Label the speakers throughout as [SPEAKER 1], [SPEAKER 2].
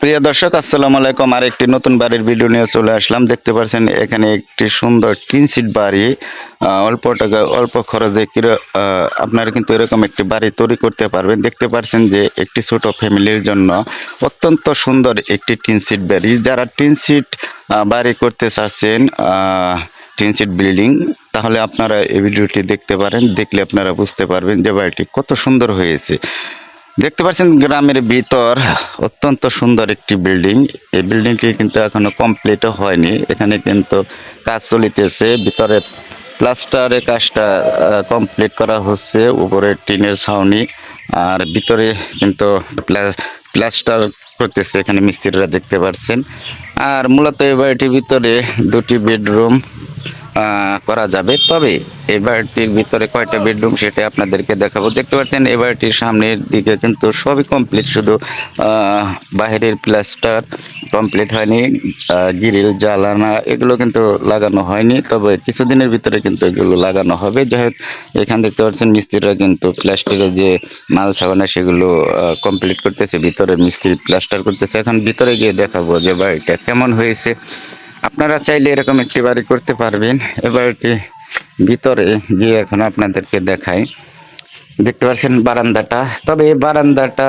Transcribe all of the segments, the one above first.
[SPEAKER 1] প্রিয় দর্শক, আসসালামু আলাইকুম। আর একটি নতুন বাড়ির ভিডিও নিয়ে চলে আসলাম। দেখতে পাচ্ছেন এখানে একটি সুন্দর টিন সিট বাড়ি। অল্প টাকা, অল্প খরচে আপনারা কিন্তু এরকম একটি বাড়ি তৈরি করতে পারবেন। দেখতে পাচ্ছেন যে একটি ছোট ফ্যামিলির জন্য অত্যন্ত সুন্দর একটি টিন সিট বাড়ি। যারা টিন সিট বাড়ি করতে চাচ্ছেন টিন সিট বিল্ডিং, তাহলে আপনারা এই ভিডিওটি দেখতে পারেন। দেখলে আপনারা বুঝতে পারবেন যে বাড়িটি কত সুন্দর হয়েছে। দেখতে পাচ্ছেন গ্রামের ভিতর অত্যন্ত সুন্দর একটি বিল্ডিং। এই বিল্ডিংটি কিন্তু এখনও কমপ্লিটও হয়নি। এখানে কিন্তু কাজ চলিতেছে। ভিতরে প্লাস্টারের কাজটা কমপ্লিট করা হচ্ছে। উপরে টিনের ছাউনি। আর ভিতরে কিন্তু প্লাস্টার করতেছে এখানে মিস্ত্রিরা দেখতে পাচ্ছেন। আর মূলত এই বাড়িটির ভিতরে দুটি বেডরুম করা যাবে। তবে এই বাড়িটির ভিতরে কয়টা বেডরুম সেটা আপনাদেরকে দেখাবো। দেখতে পাচ্ছেন এই বাড়িটির সামনের দিকে কিন্তু সবই কমপ্লিট শুধু বাহিরের প্লাস্টার কমপ্লিট হয়নি গিরিল জ্বালানা এগুলো কিন্তু লাগানো হয়নি। তবে কিছুদিনের ভিতরে কিন্তু এগুলো লাগানো হবে। যাই এখান দেখতে পাচ্ছেন মিস্ত্রিরা কিন্তু প্লাস্টিকের যে মাল ছাগানো সেগুলো কমপ্লিট করতেছে। ভিতরে মিস্ত্রি প্লাস্টার করতেছে। এখন ভিতরে গিয়ে দেখাবো যে বাড়িটা কেমন হয়েছে। আপনারা চাইলে এরকম একটি বাড়ি করতে পারবেন। এবার একটি ভিতরে গিয়ে এখন আপনাদেরকে দেখাই। দেখতে পাচ্ছেন বারান্দাটা। তবে এই বারান্দাটা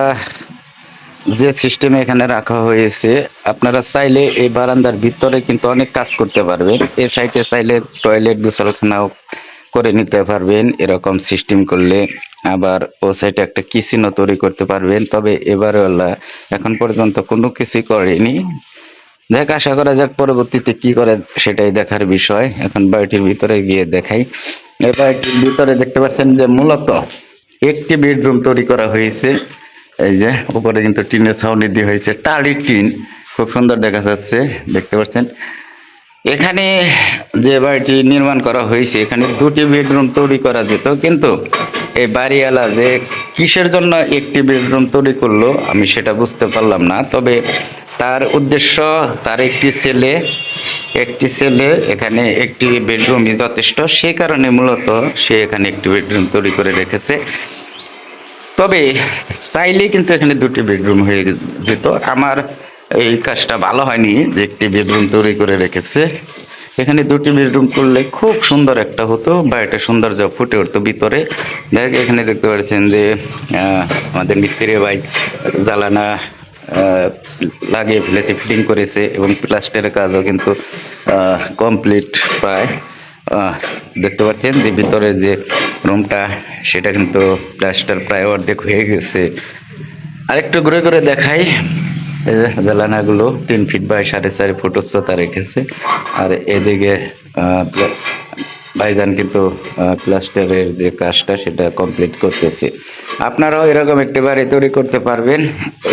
[SPEAKER 1] যে সিস্টেমে এখানে রাখা হয়েছে, আপনারা চাইলে এই বারান্দার ভিতরে কিন্তু অনেক কাজ করতে পারবেন। এই সাইডে চাইলে টয়লেট গোসলখানাও করে নিতে পারবেন। এরকম সিস্টেম করলে আবার ও সাইডে একটা কিচেনও তৈরি করতে পারবেন। তবে এবারওয়ালা এখন পর্যন্ত কোনো কিছুই করেনি। দেখ, আশা করা যাক পরবর্তীতে কি করে সেটাই দেখার বিষয়। এখন বাড়িটির ভিতরে গিয়ে দেখাই। এই বাড়িটির ভিতরে দেখতে পাচ্ছেন যে মূলত একটি বেডরুম তৈরি করা হয়েছে। এই যে, উপরে কিন্তু টিনের ছাউনি দিয়ে হয়েছে, টালি টিন। খুব সুন্দর দেখা যাচ্ছে, দেখতে পাচ্ছেন। এখানে যে বাড়িটি নির্মাণ করা হয়েছে, এখানে দুটি বেডরুম তৈরি করা যেত, কিন্তু এই বাড়িওয়ালা যে কিসের জন্য একটি বেডরুম তৈরি করল, আমি সেটা বুঝতে পারলাম না। তবে তার উদ্দেশ্য, তার একটি ছেলে একটি ছেলে এখানে একটি বেডরুমই যথেষ্ট। সেই কারণে মূলত সে এখানে একটি বেডরুম তৈরি করে রেখেছে। তবে চাইলেই কিন্তু এখানে দুটি বেডরুম হয়ে যেত। আমার এই কাজটা ভালো হয়নি যে একটি বেডরুম তৈরি করে রেখেছে। এখানে দুটি বেডরুম করলে খুব সুন্দর একটা হতো বাড়িটা সৌন্দর্য ফুটে উঠতো ভিতরে। দেখ, এখানে দেখতে পাচ্ছেন যে আমাদের মিস্ত্রি বাইক জ্বালানা লাগিয়ে ফেলেছে ফিটিং করেছে এবং প্লাস্টারের কাজও কিন্তু কমপ্লিট প্রায় দেখতে পাচ্ছেন যে ভিতরে যে রুমটা, সেটা কিন্তু প্লাস্টার প্রায় অর্ধেক হয়ে গেছে। আরেকটু ঘুরে করে দেখাই। জালানাগুলো তিন ফিট বাই সাড়ে চার ফুট উচ্চতা রেখেছে। আর এদিকে ভাইজান কিন্তু প্লাস্টারের যে কাজটা সেটা কমপ্লিট করতেছে। আপনারাও এরকম একটি বাড়ি তৈরি করতে পারবেন।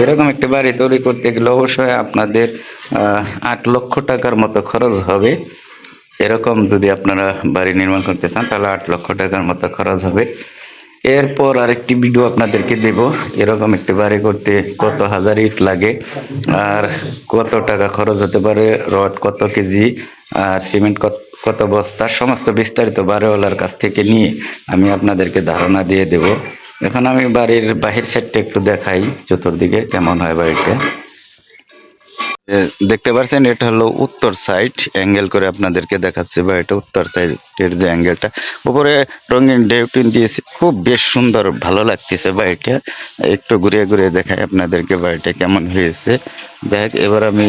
[SPEAKER 1] এরকম একটি বাড়ি তৈরি করতে গেলে অবশ্যই আপনাদের আট লক্ষ টাকার মতো খরচ হবে। এরকম যদি আপনারা বাড়ি নির্মাণ করতে চান, তাহলে আট লক্ষ টাকার মতো খরচ হবে। এরপর আরেকটি ভিডিও আপনাদেরকে দেব। এরকম একটি বাড়ি করতে কত হাজার ইট লাগে, আর কত টাকা খরচ হতে পারে, রড কত কেজি, আর সিমেন্ট কত বস্তা, সমস্ত বিস্তারিত বাড়িওয়ালার কাছ থেকে নিয়ে আমি আপনাদেরকে ধারণা দিয়ে দেব। এখন আমি বাড়ির বাহির সাইডটা একটু দেখাই, চতুর্দিকে কেমন হয় বাড়িটা। দেখতে পাচ্ছেন এটা হলো উত্তর সাইড অ্যাঙ্গেল করে আপনাদেরকে দেখাচ্ছে বা এটা উত্তর সাইডের যে অ্যাঙ্গেলটা উপরে রঙিন ডেউটিন দিয়েছে, খুব বেশ সুন্দর, ভালো লাগতেছে বাড়িটা একটু ঘুরে ঘুরে দেখাই আপনাদেরকে বাড়িটা কেমন হয়েছে। যাই হোক, এবার আমি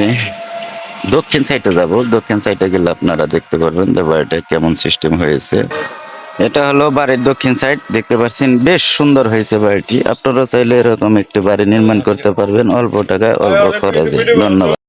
[SPEAKER 1] দক্ষিণ সাইডে যাব। দক্ষিণ সাইডে গেলে আপনারা দেখতে পারবেন যে বাড়িটা কেমন সিস্টেম হয়েছে। এটা হলো বাড়ির দক্ষিণ সাইড দেখতে পাচ্ছেন বেশ সুন্দর হয়েছে বাড়িটি আপনারা চাইলে এরকম একটি বাড়ি নির্মাণ করতে পারবেন। অল্প টাকায়, অল্প খরচে। ধন্যবাদ।